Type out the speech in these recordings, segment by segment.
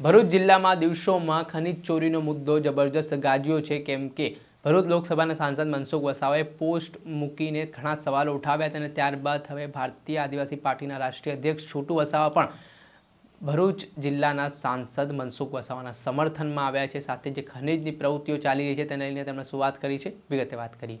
ભરૂચ જિલ્લામાં દિવસોમાં ખનિજ ચોરીનો મુદ્દો જબરજસ્ત ગાજ્યો છે, કેમ કે ભરૂચ લોકસભાના સાંસદ મનસુખ વસાવાએ પોસ્ટ મૂકીને ઘણા સવાલો ઉઠાવ્યા હતા અને ત્યારબાદ હવે ભારતીય આદિવાસી પાર્ટીના રાષ્ટ્રીય અધ્યક્ષ છોટુ વસાવા પણ ભરૂચ જિલ્લાના સાંસદ મનસુખ વસાવાના સમર્થનમાં આવ્યા છે. સાથે જે ખનિજની પ્રવૃત્તિઓ ચાલી રહી છે, તેને લઈને તેમણે શું વાત કરી છે? વિગતે વાત કરીએ.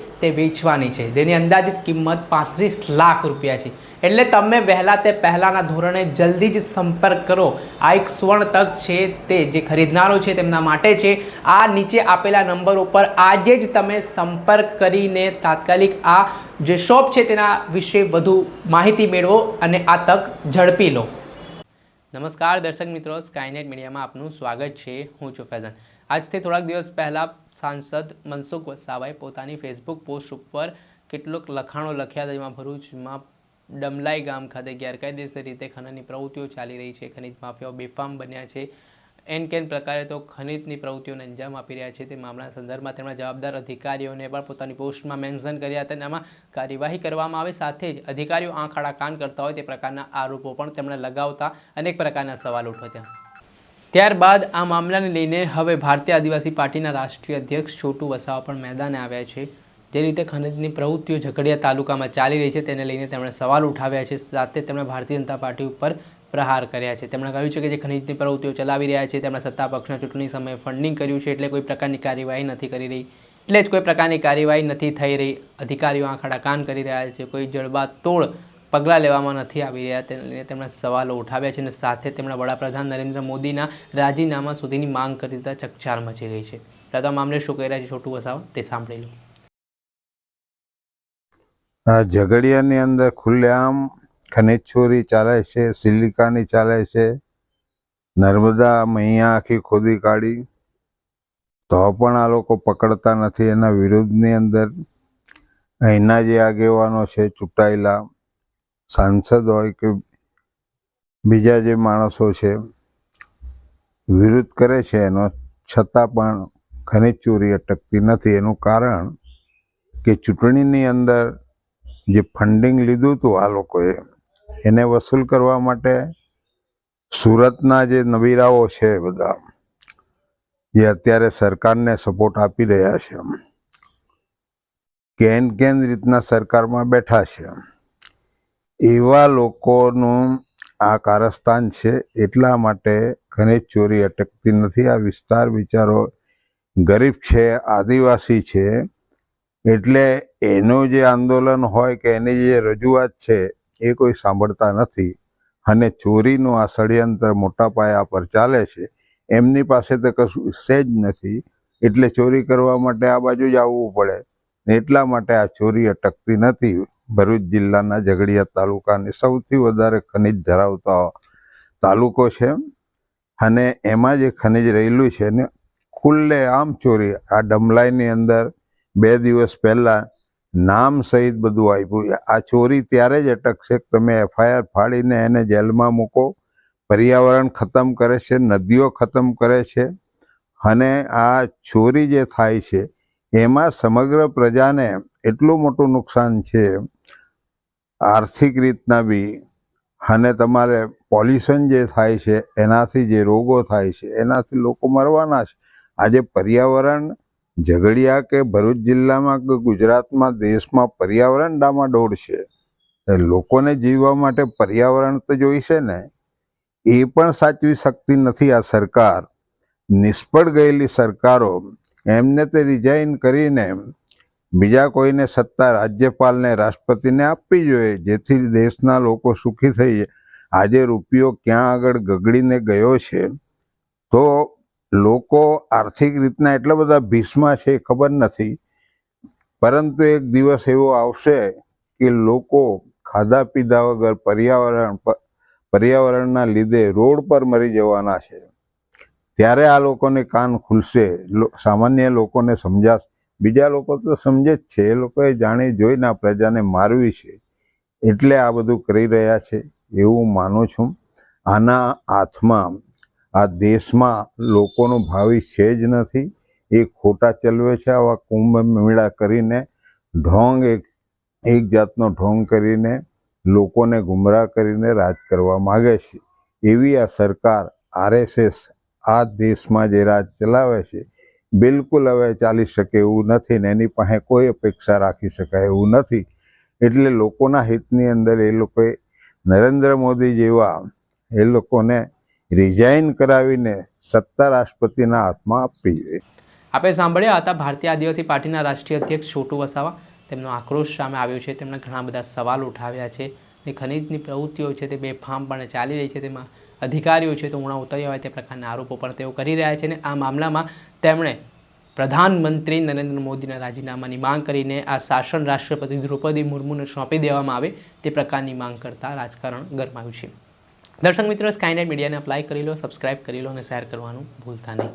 તે વેચવાની છે. જેની અંદાજિત કિંમત પાંત્રીસ લાખ રૂપિયા છે. એટલે તમે વહેલા તે પહેલાંના ધોરણે જલ્દી જ સંપર્ક કરો. આ એક સુવર્ણ તક છે તે જે ખરીદનારો છે તેમના માટે છે. આ નીચે આપેલા નંબર ઉપર આજે જ તમે સંપર્ક કરીને તાત્કાલિક આ જે શોપ છે તેના વિશે વધુ માહિતી મેળવો અને આ તક ઝડપી લો. નમસ્કાર દર્શક મિત્રો સ્કાયનેટ મીડિયામાં આપનું સ્વાગત છે. હું છું ફેઝન. આજથી થોડાક દિવસ પહેલાં સાંસદ મનસુખ વસાવાએ પોતાની ફેસબુક પોસ્ટ ઉપર કેટલોક લખાણો લખ્યા હતા, જેમાં ભરૂચમાં ડમલાઈ ગામ ખાતે ગેરકાયદેસર રીતે ખનનની પ્રવૃત્તિઓ ચાલી રહી છે. ખનિજ માફિયાઓ બેફામ બન્યા છે. એન કેન પ્રકારે તો ખનિજની પ્રવૃત્તિઓને અંજામ આપી રહ્યા છે. તે મામલાના સંદર્ભમાં તેમના જવાબદાર અધિકારીઓને પણ પોતાની પોસ્ટમાં મેન્શન કર્યા હતા અને આમાં કાર્યવાહી કરવામાં આવે. સાથે જ અધિકારીઓ આંખ આડા કાન કરતા હોય તે પ્રકારના આરોપો પણ તેમણે લગાવતા અનેક પ્રકારના સવાલ ઉઠ્યા. ત્યારબાદ આ મામલાને લઈને હવે ભારતીય આદિવાસી પાર્ટીના રાષ્ટ્રીય અધ્યક્ષ છોટુ વસાવા પણ મેદાને આવ્યા છે. જે રીતે ખનિજની પ્રવૃત્તિઓ ઝઘડિયા તાલુકામાં ચાલી રહી છે તેને લઈને તેમણે સવાલ ઉઠાવ્યા છે. સાથે તેમણે ભારતીય જનતા પાર્ટી ઉપર પ્રહાર કર્યા છે. તેમણે કહ્યું છે કે જે ખનિજની પ્રવૃત્તિઓ ચલાવી રહ્યા છે તેમણે સત્તા પક્ષના ચૂંટણી સમયે ફંડિંગ કર્યું છે એટલે કોઈ પ્રકારની કાર્યવાહી નથી કરી રહી. એટલે જ કોઈ પ્રકારની કાર્યવાહી નથી થઈ રહી. અધિકારીઓ આંખડા કાન કરી રહ્યા છે. કોઈ જડબા તોડ પગલાં લેવામાં નથી આવી રહ્યા. તેને તેમણે સવાલો ઉઠાવ્યા છે અને સાથે તેમણે વડાપ્રધાન નરેન્દ્ર મોદીના રાજીનામા સુધીની માંગ કરી દીધા. ચકચાર મચી ગઈ છે. દાદા મામલે શું કહી રહ્યા છે? છોટુ વસાવા, તે સાંભળી લો. ઝઘડિયાની અંદર ખુલ્લેઆમ ખનિજ ચોરી ચાલે છે, સિલિકાની ચાલે છે. નર્મદા મૈયા આખી ખોદી કાઢી. તો પણ આ લોકો પકડતા નથી. એના વિરુદ્ધની અંદર અહીંના જે આગેવાનો છે, ચૂંટાયેલા સાંસદ હોય કે બીજા જે માણસો છે વિરોધ કરે છે એનો, છતાં પણ ખનિજ ચોરી અટકતી નથી. એનું કારણ કે ચૂંટણીની અંદર જે ફંડિંગ લીધું હતું આ લોકોએ, એને વસૂલ કરવા માટે સુરતના જે નબીરાઓ છે બધા, જે અત્યારે સરકારને સપોર્ટ આપી રહ્યા છે, કેન કેન રીતના સરકારમાં બેઠા છે. એવા લોકોનું આ કારસ્તાન છે, એટલા માટે ખનીજ ચોરી અટકતી નથી. આ વિસ્તાર વિચારો ગરીબ છે, આદિવાસી છે, એટલે એનું જે આંદોલન હોય કે એની જે રજૂઆત છે, એ કોઈ સાંભળતા નથી અને ચોરીનું આ ષડયંત્ર મોટા પાયા પર ચાલે છે. એમની પાસે તો કશું છે જ નથી, એટલે ચોરી કરવા માટે આ બાજુ જ આવવું પડે. એટલા માટે આ ચોરી અટકતી નથી. ભરૂચ જિલ્લાના ઝઘડિયા તાલુકાની સૌથી વધારે ખનિજ ધરાવતા તાલુકો છે. અને એમાં જે ખનિજ રહેલું છે ને, ખુલ્લે આમ ચોરી, આ ડમલાઈની અંદર બે દિવસ પહેલા નામ સહિત બધું આપ્યું. આ ચોરી ત્યારે જ અટકશે તમે એફઆઈઆર ફાડીને એને જેલમાં મૂકો. પર્યાવરણ ખતમ કરે છે, નદીઓ ખતમ કરે છે. અને આ ચોરી જે થાય છે, એમાં સમગ્ર પ્રજાને એટલું મોટું નુકસાન છે આર્થિક રીતના બી અને તમારે પોલ્યુશન જે થાય છે, એનાથી જે રોગો થાય છે, એનાથી લોકો મરવાના છે. આજે પર્યાવરણ ઝઘડિયા કે ભરૂચ જિલ્લામાં કે ગુજરાતમાં દેશમાં પર્યાવરણ ડામાડોળ છે, એ લોકોને જીવવા માટે પર્યાવરણ તો જોઈશે ને, એ પણ સાચવી શકતી નથી આ સરકાર. નિષ્ફળ ગયેલી સરકારો એમને તે રિઝાઇન કરીને બીજા કોઈને સત્તા રાજ્યપાલને, રાષ્ટ્રપતિને આપવી જોઈએ, જેથી દેશના લોકો સુખી થઈ આજે રૂપિયો ક્યાં આગળ ગગડીને ગયો છે? તો લોકો આર્થિક રીતના એટલા બધા ભીસમાં છે, ખબર નથી. પરંતુ એક દિવસ એવો આવશે કે લોકો ખાધા પીધા વગર પર્યાવરણ પર્યાવરણના લીધે રોડ પર મરી જવાના છે. ત્યારે આ લોકોને કાન ખુલશે. સામાન્ય લોકોને સમજાશે બીજા લોકો તો સમજે જ છે, એ લોકોએ જાણી જોઈને આ પ્રજાને મારવી છે. એટલે આ બધું કરી રહ્યા છે, એવું માનું છું. આના હાથમાં, આ દેશમાં લોકોનું ભાવિ છે જ નથી. એ ખોટા ચલવે છે આવા કુંભ મેળા કરીને. ઢોંગ એક એક જાતનો ઢોંગ કરીને લોકોને ગુમરાહ કરીને રાજ કરવા માગે છે. એવી આ સરકાર આરએસએસ આ દેશમાં જે રાજ ચલાવે છે બિલકુલ હવે ચાલી શકે એવું નથી ને એની પાસે કોઈ અપેક્ષા રાખી શકાય એવું નથી. એટલે લોકોના હિતની અંદર એ લોકોએ નરેન્દ્ર મોદી જેવા એ લોકોને રિઝાઇન કરાવીને સત્તા રાષ્ટ્રપતિના હાથમાં આપવી જોઈએ આપણે સાંભળ્યા હતા ભારતીય આદિવાસી પાર્ટીના રાષ્ટ્રીય અધ્યક્ષ છોટુ વસાવા. તેમનો આક્રોશ સામે આવ્યો છે. તેમણે ઘણા બધા સવાલ ઉઠાવ્યા છે. જે ખનીજની પ્રવૃત્તિઓ છે તે બેફામ પણ ચાલી રહી છે. તેમાં અધિકારીઓ છે તો ઉણા ઉતર્યા હોય તે પ્રકારના આરોપો પણ તેઓ કરી રહ્યા છે અને આ મામલામાં તેમણે પ્રધાનમંત્રી નરેન્દ્ર મોદીના રાજીનામાની માંગ કરીને આ શાસન રાષ્ટ્રપતિ દ્રૌપદી મુર્મુને સોંપી દેવામાં આવે તે પ્રકારની માંગ કરતા રાજકારણ ગરમાયું છે. દર્શક મિત્રો સ્કાયનેટ મીડિયાને અપ્લાય કરી લો સબસ્ક્રાઇબ કરી લો અને શેર કરવાનું ભૂલતા નહીં.